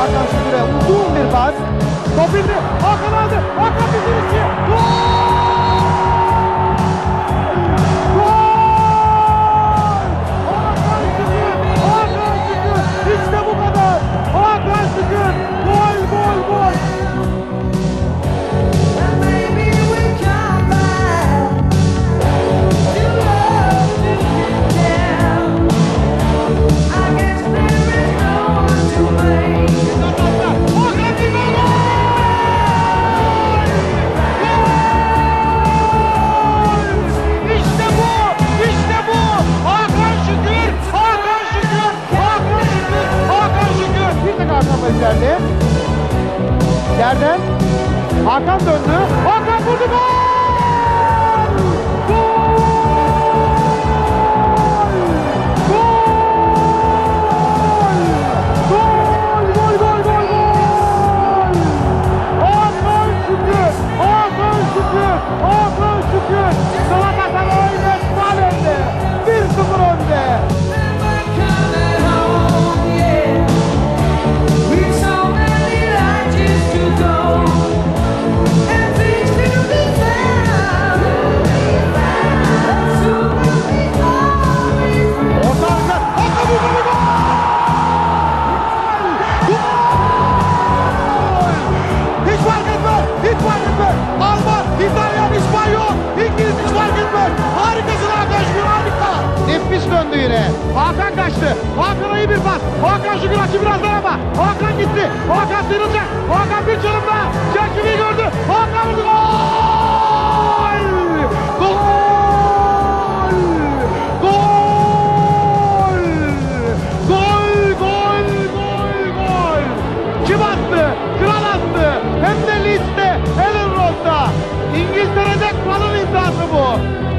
Hakan Şükür'e uzun bir pas. Top indi. Hakan aldı. Hakan bir girişi. Gol! Yerden Hakan döndü. Hakan vurdu gol! Gol! Harikasın Hakan Şükür harika! Nefis döndü yine. Hakan kaçtı. Hakan iyi bir pas. Hakan Şükür açı biraz daha ama. Hakan gitti. Hakan sıyrılacak. Hakan bir çalım daha. Çerçeveyi gördü. Hakan vurdu. Gol! Gol! Gol! Gol! Gol! Gol! Gol! Kim attı? Kral attı. Hem de liste. Ellen Ross'ta. İngiltere'de kralın imzası bu.